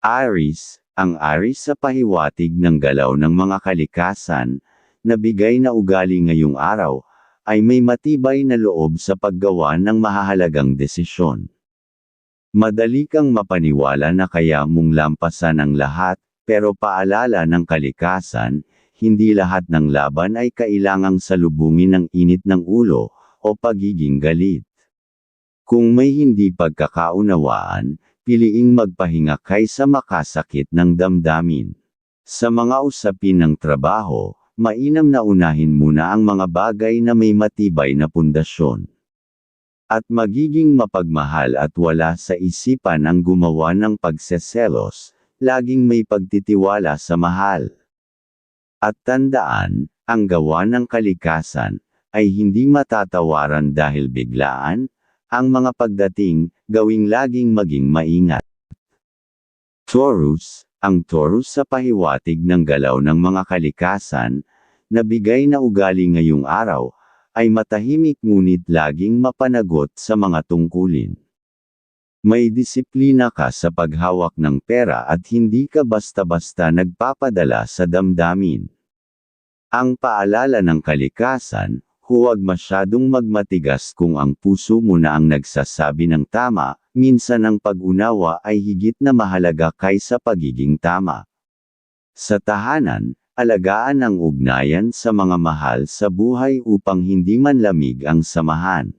Aris, ang Aris sa pahiwatig ng galaw ng mga kalikasan, na bigay na ugali ngayong araw, ay may matibay na loob sa paggawa ng mahahalagang desisyon. Madali kang mapaniwala na kaya mong lampasan ang lahat, pero paalala ng kalikasan, hindi lahat ng laban ay kailangang salubungin ng init ng ulo, o pagiging galit. Kung may hindi pagkakaunawaan, piliing magpahinga kaysa makasakit ng damdamin. Sa mga usapin ng trabaho, mainam na unahin muna ang mga bagay na may matibay na pundasyon. At magiging mapagmahal at wala sa isipan ang gumawa ng pagseselos, laging may pagtitiwala sa mahal. At tandaan, ang gawa ng kalikasan, ay hindi matatawaran dahil biglaan, ang mga pagdating, gawing laging maging maingat. Taurus, ang Taurus sa pahiwatig ng galaw ng mga kalikasan, na bigay na ugali ngayong araw, ay matahimik ngunit laging mapanagot sa mga tungkulin. May disiplina ka sa paghawak ng pera at hindi ka basta-basta nagpapadala sa damdamin. Ang paalala ng kalikasan, huwag masyadong magmatigas kung ang puso mo na ang nagsasabi ng tama, minsan ang pag-unawa ay higit na mahalaga kaysa pagiging tama. Sa tahanan, alagaan ang ugnayan sa mga mahal sa buhay upang hindi man lamig ang samahan.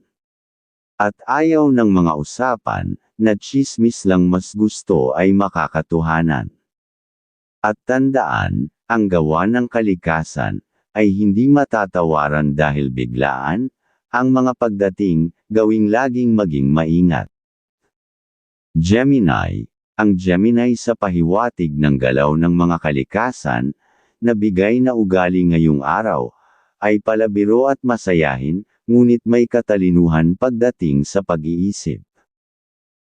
At ayaw ng mga usapan, na chismis lang mas gusto ay makakatuhanan. At tandaan, ang gawa ng kalikasan, ay hindi matatawaran dahil biglaan, ang mga pagdating, gawing laging maging maingat. Gemini, ang Gemini sa pahiwatig ng galaw ng mga kalikasan, na bigay na ugali ngayong araw, ay palabiro at masayahin, ngunit may katalinuhan pagdating sa pag-iisip.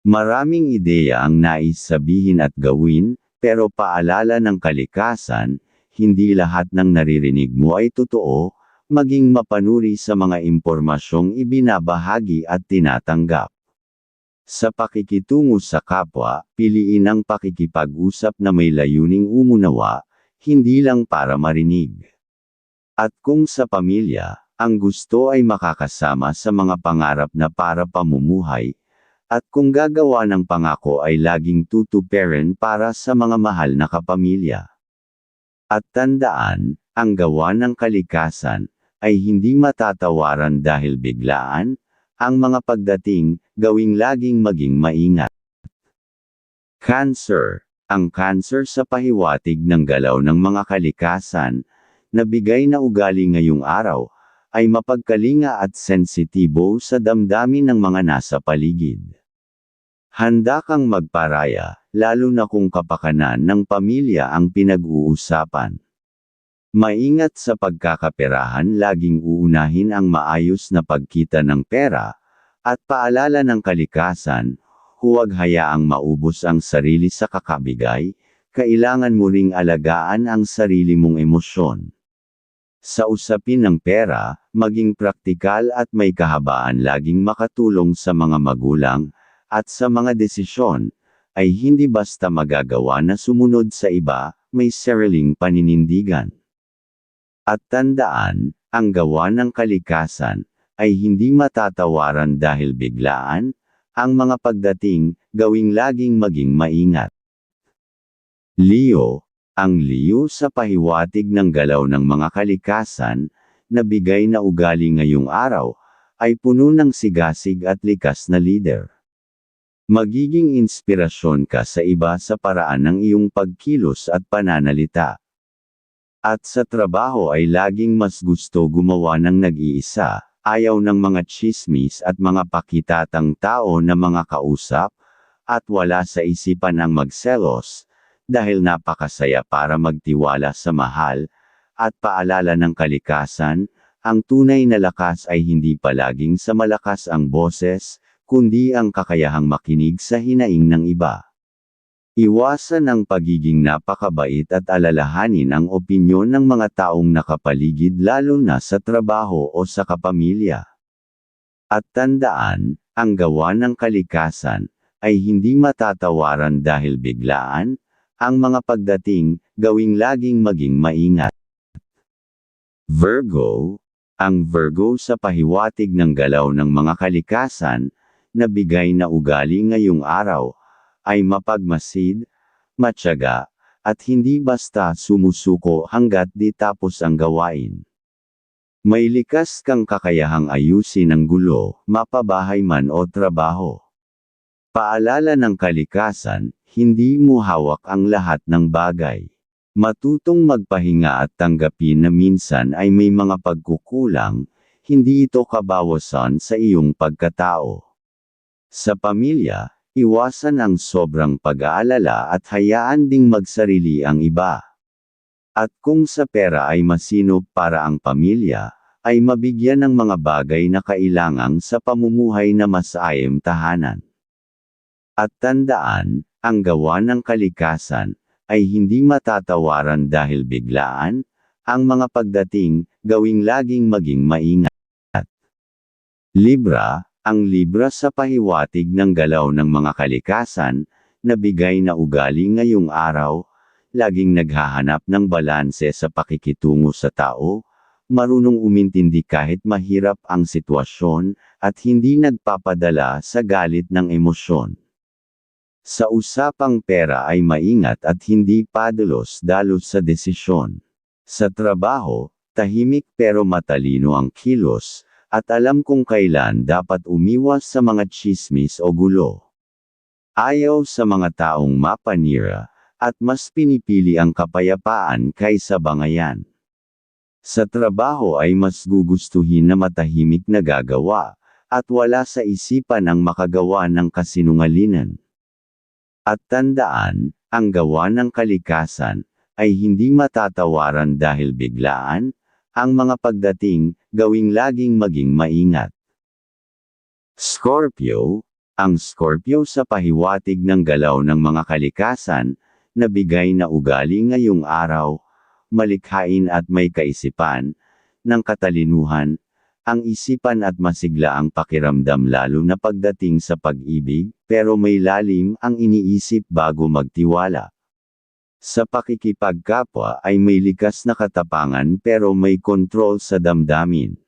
Maraming ideya ang nais sabihin at gawin, pero paalala ng kalikasan, hindi lahat ng naririnig mo ay totoo, maging mapanuri sa mga impormasyong ibinabahagi at tinatanggap. Sa pakikitungo sa kapwa, piliin ang pakikipag-usap na may layuning umunawa, hindi lang para marinig. At kung sa pamilya, ang gusto ay makakasama sa mga pangarap na para pamumuhay, at kung gagawa ng pangako ay laging tutuperin para sa mga mahal na kapamilya. At tandaan, ang gawa ng kalikasan, ay hindi matatawaran dahil biglaan, ang mga pagdating, gawing laging maging maingat. Cancer, ang cancer sa pahiwatig ng galaw ng mga kalikasan, na bigay na ugali ngayong araw, ay mapagkalinga at sensitibo sa damdamin ng mga nasa paligid. Handa kang magparaya, lalo na kung kapakanan ng pamilya ang pinag-uusapan. Maingat sa pagkakaperahan laging uunahin ang maayos na pagkita ng pera, at paalala ng kalikasan, huwag hayaang maubos ang sarili sa kakabigay, kailangan mo ring alagaan ang sarili mong emosyon. Sa usapin ng pera, maging praktikal at may kahabaan laging makatulong sa mga magulang, at sa mga desisyon, ay hindi basta magagawa na sumunod sa iba, may sariling paninindigan. At tandaan, ang gawa ng kalikasan, ay hindi matatawaran dahil biglaan, ang mga pagdating, gawing laging maging maingat. Leo, ang Leo sa pahiwatig ng galaw ng mga kalikasan, na bigay na ugali ngayong araw, ay puno ng sigasig at likas na leader. Magiging inspirasyon ka sa iba sa paraan ng iyong pagkilos at pananalita. At sa trabaho ay laging mas gusto gumawa ng nag-iisa, ayaw ng mga chismis at mga pakitatang tao na mga kausap, at wala sa isipan ang magselos, dahil napakasaya para magtiwala sa mahal, at paalala ng kalikasan, ang tunay na lakas ay hindi palaging sa malakas ang boses, kundi ang kakayahang makinig sa hinaing ng iba. Iwasan ang pagiging napakabait at alalahanin ang opinyon ng mga taong nakapaligid lalo na sa trabaho o sa kapamilya. At tandaan, ang gawa ng kalikasan, ay hindi matatawaran dahil biglaan, ang mga pagdating, gawing laging maging maingat. Virgo, ang Virgo sa pahiwatig ng galaw ng mga kalikasan, na bigay na ugali ngayong araw, ay mapagmasid, matyaga, at hindi basta sumusuko hanggat di tapos ang gawain. May likas kang kakayahang ayusin ang gulo, mapabahay man o trabaho. Paalala ng kalikasan, hindi mo hawak ang lahat ng bagay. Matutong magpahinga at tanggapin na minsan ay may mga pagkukulang, hindi ito kabawasan sa iyong pagkatao. Sa pamilya, iwasan ang sobrang pag-aalala at hayaan ding magsarili ang iba. At kung sa pera ay masinop para ang pamilya, ay mabigyan ng mga bagay na kailangang sa pamumuhay na masayang tahanan. At tandaan, ang gawa ng kalikasan, ay hindi matatawaran dahil biglaan, ang mga pagdating, gawing laging maging maingat. Libra, ang Libra sa pahiwatig ng galaw ng mga kalikasan, na bigay na ugali ngayong araw, laging naghahanap ng balanse sa pakikitungo sa tao, marunong umintindi kahit mahirap ang sitwasyon, at hindi nagpapadala sa galit ng emosyon. Sa usapang pera ay maingat at hindi padalos-dalos sa desisyon. Sa trabaho, tahimik pero matalino ang kilos, at alam kung kailan dapat umiwas sa mga chismis o gulo. Ayaw sa mga taong mapanira, at mas pinipili ang kapayapaan kaysa bangayan. Sa trabaho ay mas gugustuhin na matahimik na gagawa, at wala sa isipan ang makagawa ng kasinungalingan. At tandaan, ang gawa ng kalikasan, ay hindi matatawaran dahil biglaan, ang mga pagdating, gawing laging maging maingat. Scorpio, ang Scorpio sa pahiwatig ng galaw ng mga kalikasan, na bigay na ugali ngayong araw, malikhain at may kaisipan, ng katalinuhan, ang isipan at masigla ang pakiramdam lalo na pagdating sa pag-ibig, pero may lalim ang iniisip bago magtiwala. Sa pakikipagkapwa ay may likas na katapangan pero may kontrol sa damdamin.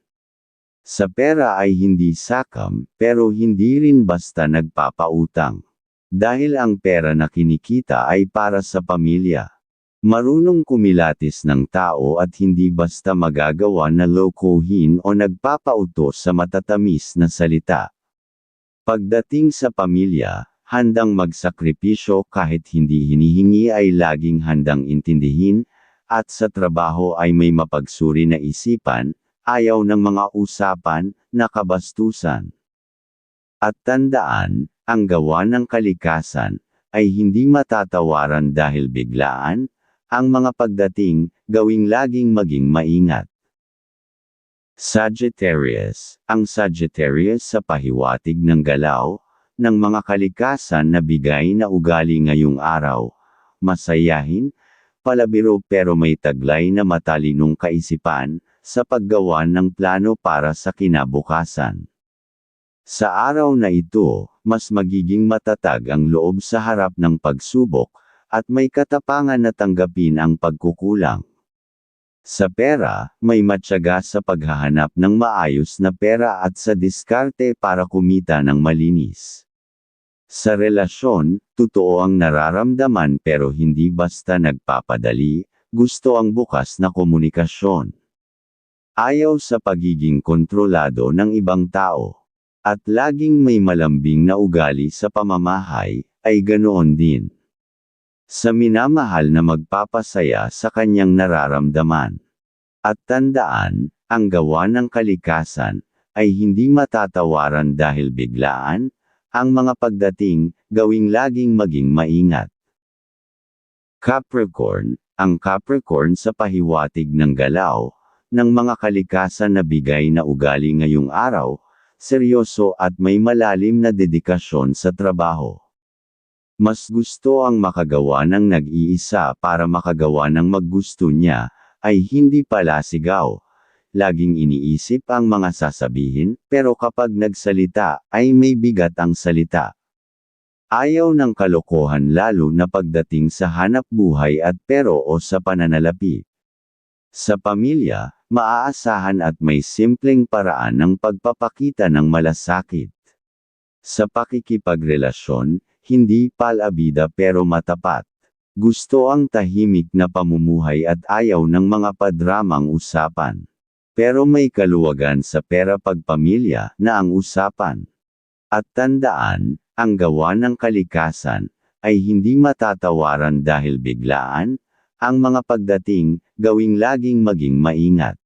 Sa pera ay hindi sakam, pero hindi rin basta nagpapautang. Dahil ang pera na kinikita ay para sa pamilya. Marunong kumilatis ng tao at hindi basta magagawa na lokohin o nagpapautos sa matatamis na salita. Pagdating sa pamilya, handang magsakripisyo kahit hindi hinihingi ay laging handang intindihin, at sa trabaho ay may mapagsuri na isipan, ayaw ng mga usapan, na kabastusan. At tandaan, ang gawa ng kalikasan, ay hindi matatawaran dahil biglaan, ang mga pagdating, gawing laging maging maingat. Sagittarius, ang Sagittarius sa pahiwatig ng galaw, ng mga kalikasan na bigay na ugali ngayong araw, masayahin, palabiro pero may taglay na matalinong kaisipan, sa paggawa ng plano para sa kinabukasan. Sa araw na ito, mas magiging matatag ang loob sa harap ng pagsubok, at may katapangan na tanggapin ang pagkukulang. Sa pera, may matyaga sa paghahanap ng maayos na pera at sa diskarte para kumita ng malinis. Sa relasyon, totoo ang nararamdaman pero hindi basta nagpapadali, gusto ang bukas na komunikasyon. Ayaw sa pagiging kontrolado ng ibang tao. At laging may malambing na ugali sa pamamahay, ay ganoon din sa minamahal na magpapasaya sa kanyang nararamdaman. At tandaan, ang gawa ng kalikasan, ay hindi matatawaran dahil biglaan, ang mga pagdating, gawing laging maging maingat. Capricorn, ang Capricorn sa pahiwatig ng galaw, ng mga kalikasan na bigay na ugali ngayong araw, seryoso at may malalim na dedikasyon sa trabaho. Mas gusto ang makagawa ng nag-iisa para makagawa ng maggusto niya, ay hindi pala sigaw. Laging iniisip ang mga sasabihin, pero kapag nagsalita, ay may bigat ang salita. Ayaw ng kalokohan lalo na pagdating sa hanap buhay at pero o sa pananalapi. Sa pamilya, maaasahan at may simpleng paraan ng pagpapakita ng malasakit. Sa pakikipagrelasyon, hindi palabida pero matapat. Gusto ang tahimik na pamumuhay at ayaw ng mga padramang usapan. Pero may kaluwagan sa pera pagpamilya na ang usapan. At tandaan, ang gawa ng kalikasan ay hindi matatawaran dahil biglaan, ang mga pagdating, gawing laging maging maingat.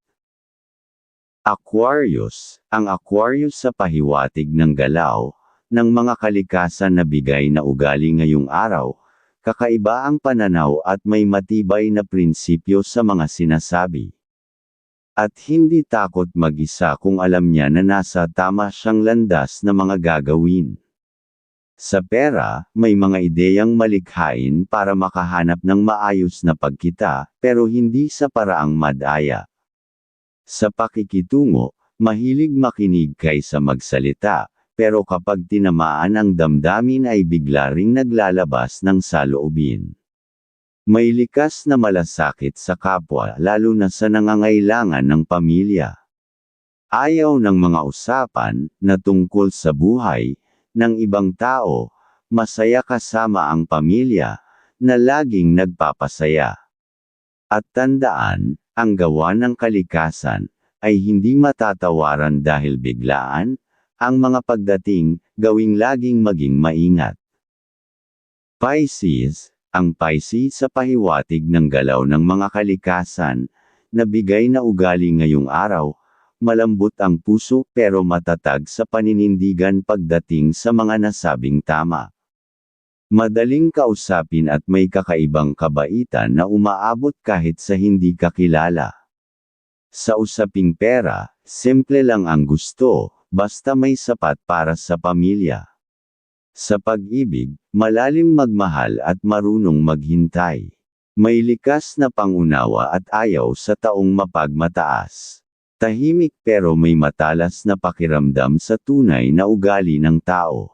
Aquarius, ang Aquarius sa pahiwatig ng galaw, ng mga kalikasan na bigay na ugali ngayong araw, kakaiba ang pananaw at may matibay na prinsipyo sa mga sinasabi. At hindi takot mag-isa kung alam niya na nasa tama siyang landas na mga gagawin. Sa pera, may mga ideyang malikhain para makahanap ng maayos na pagkita, pero hindi sa paraang madaya. Sa pakikitungo, mahilig makinig kaysa magsalita, pero kapag tinamaan ang damdamin ay bigla ring naglalabas ng saloobin. May likas na malasakit sa kapwa lalo na sa nangangailangan ng pamilya. Ayaw ng mga usapan na tungkol sa buhay ng ibang tao, masaya kasama ang pamilya na laging nagpapasaya. At tandaan, ang gawa ng kalikasan ay hindi matatawaran dahil biglaan, ang mga pagdating, gawing laging maging maingat. Pisces, ang Pisces sa pahiwatig ng galaw ng mga kalikasan, na bigay na ugali ngayong araw, malambot ang puso pero matatag sa paninindigan pagdating sa mga nasabing tama. Madaling kausapin at may kakaibang kabaitan na umaabot kahit sa hindi kakilala. Sa usaping pera, simple lang ang gusto, basta may sapat para sa pamilya. Sa pag-ibig, malalim magmahal at marunong maghintay. May likas na pangunawa at ayaw sa taong mapagmataas. Tahimik pero may matalas na pakiramdam sa tunay na ugali ng tao.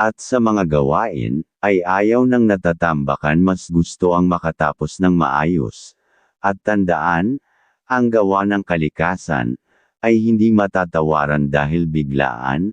At sa mga gawain, ay ayaw ng natatambakan mas gusto ang makatapos ng maayos. At tandaan, ang gawa ng kalikasan, ay hindi matatawaran dahil biglaan,